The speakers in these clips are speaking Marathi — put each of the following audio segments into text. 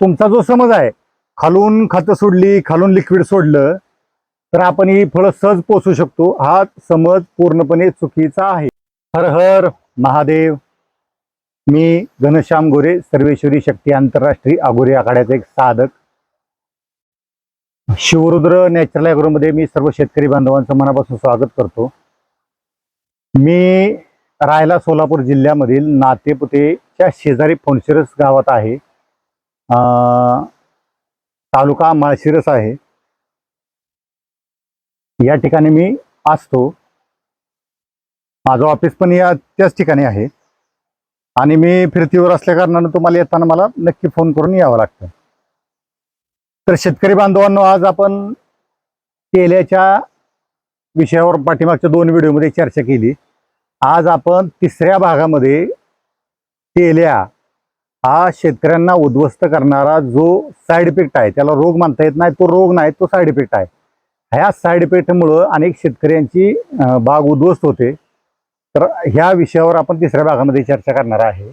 तुमचा जो समज आहे खालून खतं सोडली खालून लिक्विड सोडलं तर आपण ही फळं सहज पोचू शकतो. हा समज पूर्णपणे चुकीचा आहे. हर हर महादेव. मी घनश्याम गोरे सर्वेश्वरी शक्ती आंतरराष्ट्रीय आगोरे आखाड्याचा एक साधक. शिवरुद्र नॅचरल ॲग्रोमध्ये मी सर्व शेतकरी बांधवांचं मनापासून स्वागत करतो. मी रायला सोलापूर जिल्ह्यामधील नातेपुतेच्या शेजारी फोनशिरस गावात आहे. तालुका माळशिरस आहे. या ठिकाणी मी असतो. माझं ऑफिस पण या त्याच ठिकाणी आहे. आणि मी फिरतीवर असल्याकारणानं तुम्हाला येताना मला नक्की फोन करून यावं लागतं. तर शेतकरी बांधवांनो आज आपण तेल्याच्या विषयावर पाठीमागच्या दोन व्हिडिओमध्ये चर्चा केली. आज आपण तिसऱ्या भागामध्ये तेल्या हा शेतकऱ्यांना उद्ध्वस्त करणारा जो साईड इफेक्ट आहे त्याला रोग म्हणता येत नाही. तो रोग नाही तो साईड इफेक्ट आहे. ह्या साईड इफेक्टमुळं अनेक शेतकऱ्यांची बाग उद्ध्वस्त होते. तर ह्या विषयावर आपण तिसऱ्या भागामध्ये चर्चा करणार आहे.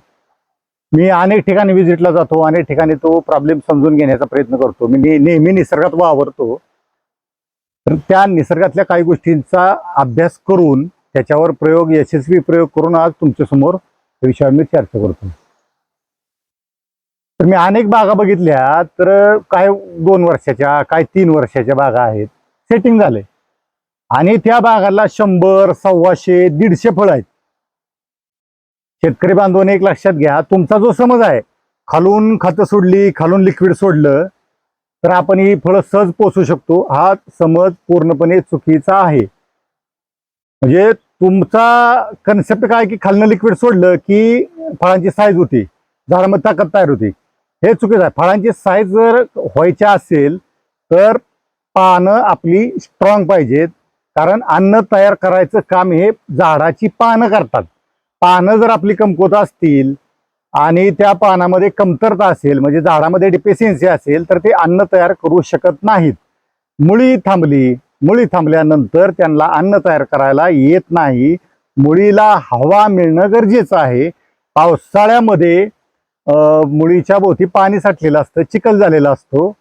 मी अनेक ठिकाणी व्हिजिटला जातो अनेक ठिकाणी तो प्रॉब्लेम समजून घेण्याचा प्रयत्न करतो. मी नेहमी निसर्गात वावरतो. तर त्या निसर्गातल्या काही गोष्टींचा अभ्यास करून त्याच्यावर प्रयोग यशस्वी प्रयोग करून आज तुमच्यासमोर विषयावर मी चर्चा करतो. तर मी अनेक बागा बघितल्या तर काय दोन वर्षाच्या काय तीन वर्षाच्या बागा आहेत. सेटिंग झाले आणि त्या बागाला शंभर सव्वाशे दीडशे फळ आहेत. शेतकरी बांधवाने एक लक्षात घ्या तुमचा जो समज आहे खालून खतं सोडली खालून लिक्विड सोडलं तर आपण ही फळं सहज पोचू शकतो. हा समज पूर्णपणे चुकीचा आहे. म्हणजे तुमचा कन्सेप्ट काय की खालनं लिक्विड सोडलं की फळांची साईज होती झाडामध्ये ताकद तयार होती. हे चुकीचं आहे. फळांची साईज जर व्हायच्या असेल तर पानं आपली स्ट्रॉंग पाहिजेत. कारण अन्न तयार करायचं काम हे झाडाची पानं करतात. पानं जर आपली कमकुवत असतील आणि त्या पानामध्ये कमतरता असेल म्हणजे झाडामध्ये डिफिशियन्सी असेल तर ते अन्न तयार करू शकत नाहीत. मुळी थांबली. मुळी थांबल्यानंतर त्यांना अन्न तयार करायला येत नाही. मुळीला हवा मिळणं गरजेचं आहे. पावसाळ्यामध्ये मुळीच्या भोवती पाणी साठलेलं असतं चिखल झालेला असतो.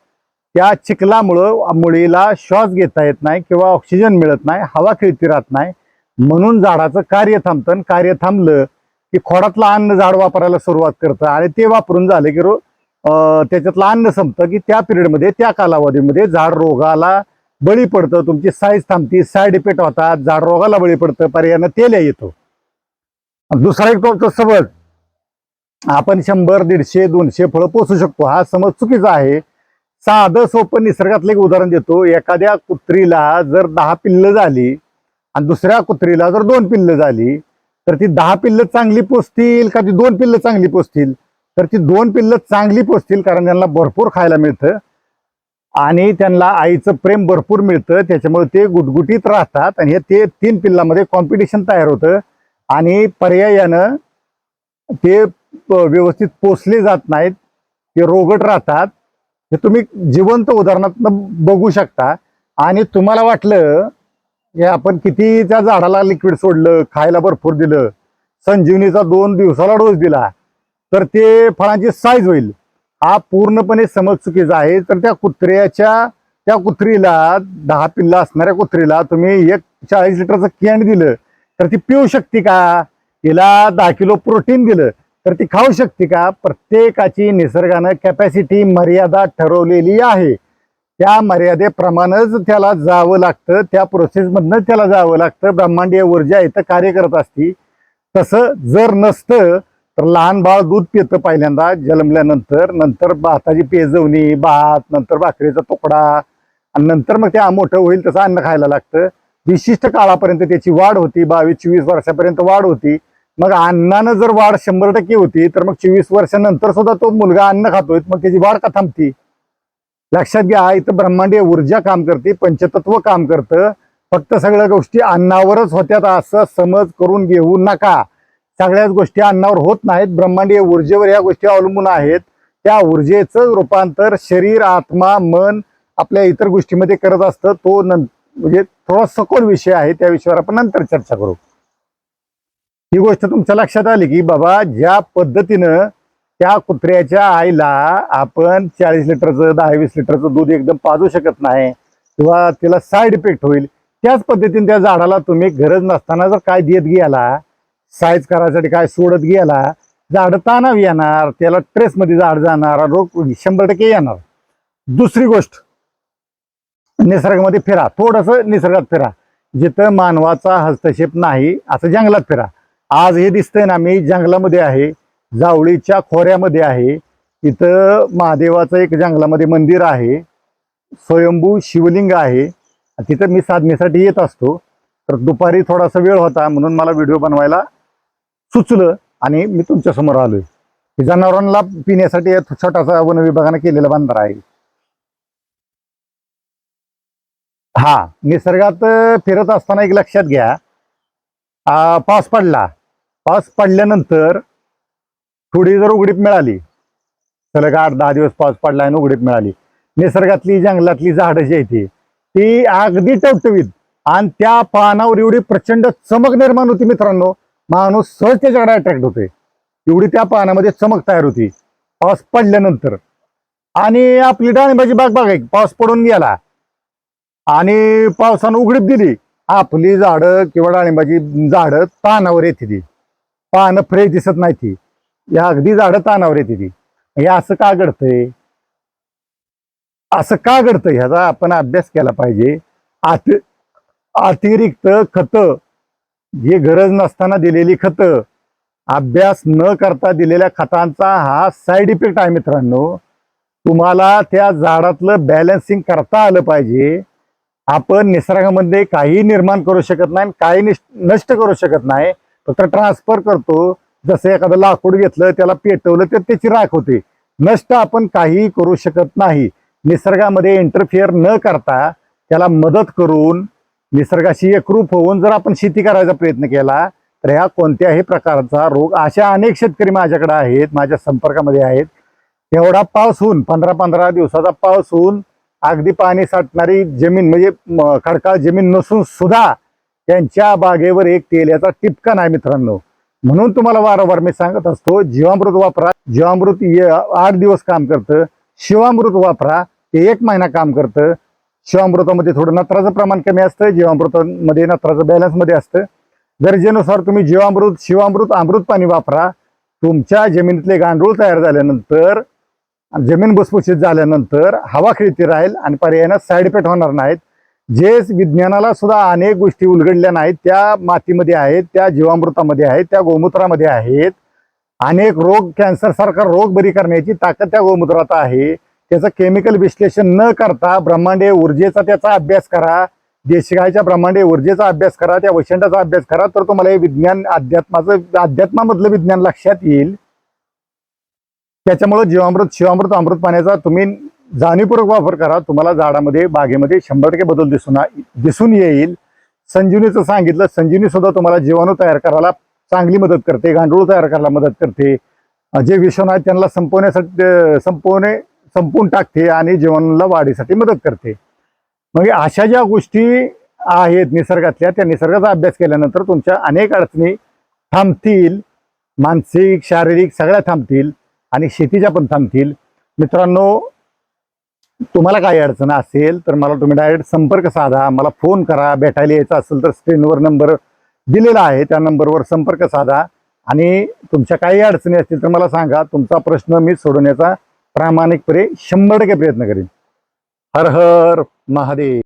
त्या चिखलामुळं मुळीला श्वास घेता येत नाही किंवा ऑक्सिजन मिळत नाही हवा खेळती राहत नाही. म्हणून झाडाचं कार्य थांबतं आणि कार्य थांबलं की खोडातलं अन्न झाड वापरायला सुरुवात करतं आणि ते वापरून झालं की रो त्याच्यातलं अन्न संपतं की त्या पिरियडमध्ये त्या कालावधीमध्ये झाड रोगाला बळी पडतं. तुमची साईज थांबती साईड इफेक्ट होतात झाड रोगाला बळी पडतं पर्यायानं तेल्या येतो. दुसरा एक तो समज आपण शंभर दीडशे दोनशे फळं पोचू शकतो. हा समज चुकीचा आहे. साधं सोपं निसर्गातलं एक उदाहरण देतो. एखाद्या कुत्रीला जर दहा पिल्लं झाली आणि दुसऱ्या कुत्रीला जर दोन पिल्लं झाली तर ती दहा पिल्लं चांगली पोचतील का ती दोन पिल्लं चांगली पोचतील तर ती दोन पिल्लं चांगली पोचतील कारण त्यांना भरपूर खायला मिळतं आणि त्यांना आईचं प्रेम भरपूर मिळतं. त्याच्यामुळे ते गुटगुटीत राहतात आणि हे ते तीन पिल्लामध्ये कॉम्पिटिशन तयार होतं आणि पर्यायानं ते व्यवस्थित पोचले जात नाहीत. ते रोगट राहतात. हे तुम्ही जिवंत उदाहरणातनं बघू शकता. आणि तुम्हाला वाटलं हे आपण किती त्या झाडाला लिक्विड सोडलं खायला भरपूर दिलं संजीवनीचा दोन दिवसाला डोस दिला तर ते फळांची साईज होईल. हा पूर्णपणे समज चुकीचा आहे. तर त्या कुत्र्याच्या त्या कुत्रीला दहा पिल्ला असणाऱ्या कुत्रीला तुम्ही एक चाळीस लिटरचं कॅन दिलं तर ती पिऊ शकते का? तिला दहा किलो प्रोटीन दिलं. तर ती खाऊ शकते का? प्रत्येकाची निसर्गानं कॅपॅसिटी मर्यादा ठरवलेली आहे. त्या मर्यादेप्रमाणेच त्याला जावं लागतं. त्या प्रोसेसमधनंच त्याला जावं लागतं. ब्रह्मांडीय ऊर्जा इथं कार्य करत असती. तसं जर नसतं तर लहान बाळ दूध पितं पहिल्यांदा जन्मल्यानंतर. नंतर भाताची पेजवणी भात नंतर भाकरीचा तुकडा आणि नंतर मग ते मोठं होईल तसं अन्न खायला लागतं. विशिष्ट काळापर्यंत त्याची वाढ होती. बावीस चोवीस वर्षापर्यंत वाढ होती. मग अन्नानं जर वाढ शंभर टक्के होती तर मग चोवीस वर्षानंतर सुद्धा तो मुलगा अन्न खातोय मग त्याची वाढ का थांबती? लक्षात घ्या इथं ब्रह्मांडीय ऊर्जा काम करते पंचतत्व काम करतं. फक्त सगळ्या गोष्टी अन्नावरच होत्यात असं समज करून घेऊ नका. सगळ्याच गोष्टी अन्नावर होत नाहीत ब्रह्मांडीय ऊर्जेवर या गोष्टी अवलंबून आहेत. त्या ऊर्जेचं रूपांतर शरीर आत्मा मन आपल्या इतर गोष्टीमध्ये करत असतं. तो नं म्हणजे थोडा सखोल विषय आहे त्या विषयावर आपण नंतर चर्चा करू. ही गोष्ट तुमच्या लक्षात आली की बाबा ज्या पद्धतीनं त्या कुत्र्याच्या आईला आपण चाळीस लिटरचं दहा वीस लिटरचं दूध एकदम पाजू शकत नाही किंवा तिला साईड इफेक्ट होईल त्याच पद्धतीने त्या झाडाला तुम्ही गरज नसताना जर काय देत गेला साईज करायसाठी काय सोडत गेला झाड तानाव येणार त्याला ट्रेसमध्ये झाड जाणार रोग शंभर टक्के येणार. दुसरी गोष्ट निसर्गामध्ये फिरा थोडंसं निसर्गात फिरा. जिथं मानवाचा हस्तक्षेप नाही असं जंगलात फिरा. आज हे दिसतंय ना मी जंगलामध्ये आहे जावळीच्या खोऱ्यामध्ये आहे. तिथं महादेवाचं एक जंगलामध्ये मंदिर आहे. स्वयंभू शिवलिंग आहे. तिथं मी साधनेसाठी येत असतो. तर दुपारी थोडासा वेळ होता म्हणून मला व्हिडिओ बनवायला सुचलं आणि मी तुमच्यासमोर आलोय. जनावरांना पिण्यासाठी छोटासा वन विभागानं केलेला बंधारा आहे. हा निसर्गात फिरत असताना एक लक्षात घ्या. पाऊस पडला. पाऊस पडल्यानंतर थोडी जर उघडीप मिळाली सलग आठ दहा दिवस पाऊस पडला आणि उघडीप मिळाली. निसर्गातली जंगलातली झाडं जी आहेत ती अगदी टवटवीत आणि त्या पानावर एवढी प्रचंड चमक निर्माण होती मित्रांनो. माणूस सहज त्याच्याकडे अट्रॅक्ट होते एवढी त्या पानामध्ये चमक तयार होती. पाऊस पडल्यानंतर. आणि आपली डाळिंबाची बाग बाग आहे पाऊस पडून गेला. आणि पावसानं उघडीप दिली. आपली झाडं किंवा डाळिंबाची झाडं पानावर येते ती पानं फ्रेश दिसत नाही ती या अगदी झाडं तानावर येते ती. हे असं का घडतंय? असं का घडतं ह्याचा आपण अभ्यास केला पाहिजे. अति अतिरिक्त खत. हे गरज नसताना दिलेली खत. अभ्यास न करता दिलेल्या खतांचा हा साईड इफेक्ट आहे मित्रांनो. तुम्हाला त्या झाडातलं बॅलन्सिंग करता आलं पाहिजे. आपण निसर्गामध्ये काही निर्माण करू शकत नाही काही नष्ट करू शकत नाही. फक्त ट्रान्सफर करतो. जसं एखादं लाकूड घेतलं त्याला पेटवलं तर त्याची राख होते. नष्ट आपण काहीही करू शकत नाही. निसर्गामध्ये इंटरफिअर न करता त्याला मदत करून निसर्गाशी एकरूप होऊन जर आपण शेती करायचा प्रयत्न केला तर ह्या कोणत्याही प्रकारचा रोग अशा अनेक शेतकरी माझ्याकडे आहेत माझ्या संपर्कामध्ये आहेत. एवढा पाऊस होऊन पंधरा पंधरा दिवसाचा पाऊस होऊन अगदी पाणी साठणारी जमीन म्हणजे खडकाळ जमीन नसून सुद्धा त्यांच्या बागेवर एक तेलाचा टिपका नाही मित्रांनो. म्हणून तुम्हाला वारंवार मी सांगत असतो जीवामृत वापरा. जीवामृत आठ दिवस काम करतं. शिवामृत वापरा. ते एक महिना काम करतं. शिवामृतामध्ये थोडं नत्राचं प्रमाण कमी असतं. जीवामृतामध्ये नत्राचं बॅलन्समध्ये असतं. गरजेनुसार तुम्ही जीवामृत शिवामृत अमृत पाणी वापरा. तुमच्या जमिनीतले गांडूळ तयार झाल्यानंतर जमीन भुसभुशीत झाल्यानंतर हवा खेळती राहील आणि पर्यायानं साईड इफेक्ट होणार नाहीत. जे विज्ञानाला सुद्धा अनेक गोष्टी उलगडल्या नाहीत त्या मातीमध्ये आहेत त्या जीवामृतामध्ये आहेत त्या गोमूत्रामध्ये आहेत. अनेक रोग कॅन्सर सारखा रोग बरी करण्याची ताकद त्या गोमूत्रात आहे. त्याचं केमिकल विश्लेषण न करता ब्रह्मांडे ऊर्जेचा त्याचा अभ्यास करा. देशी ब्रह्मांडे ऊर्जेचा अभ्यास करा त्या वैशंटाचा अभ्यास करा तर तुम्हाला हे विज्ञान अध्यात्माचं अध्यात्मामधलं विज्ञान लक्षात येईल. त्याच्यामुळे जीवामृत शिवामृत अमृत पाण्याचा तुम्ही जाणीवपूर्वक वापर करा. तुम्हाला झाडामध्ये बागेमध्ये शंभर टक्के बदल दिसून दिसून येईल. संजीवनीचं सांगितलं. संजीवनी सुद्धा तुम्हाला जीवाणू तयार करायला चांगली मदत करते. गांडूळ तयार करायला मदत करते. जे विषाणू आहेत त्यांना संपवण्यासाठी संपवणे संपवून टाकते आणि जीवाणूला वाढीसाठी मदत करते. मग अशा ज्या गोष्टी आहेत निसर्गातल्या त्या निसर्गाचा अभ्यास केल्यानंतर तुमच्या अनेक अडचणी थांबतील. मानसिक शारीरिक सगळ्या थांबतील आणि शेतीच्या पण थांबतील. मित्रांनो तुम्हाला काही अडचण असेल तर मला तुम्ही डायरेक्ट संपर्क साधा. मला फोन करा. भेटायला यायचं असेल तर स्क्रीनवर नंबर दिलेला आहे. त्या नंबरवर संपर्क साधा. आणि तुमच्या काही अडचणी असतील तर मला सांगा. तुमचा प्रश्न मी सोडवण्याचा प्रामाणिकपणे शंभर टक्के प्रयत्न करेन. हर हर महादेव.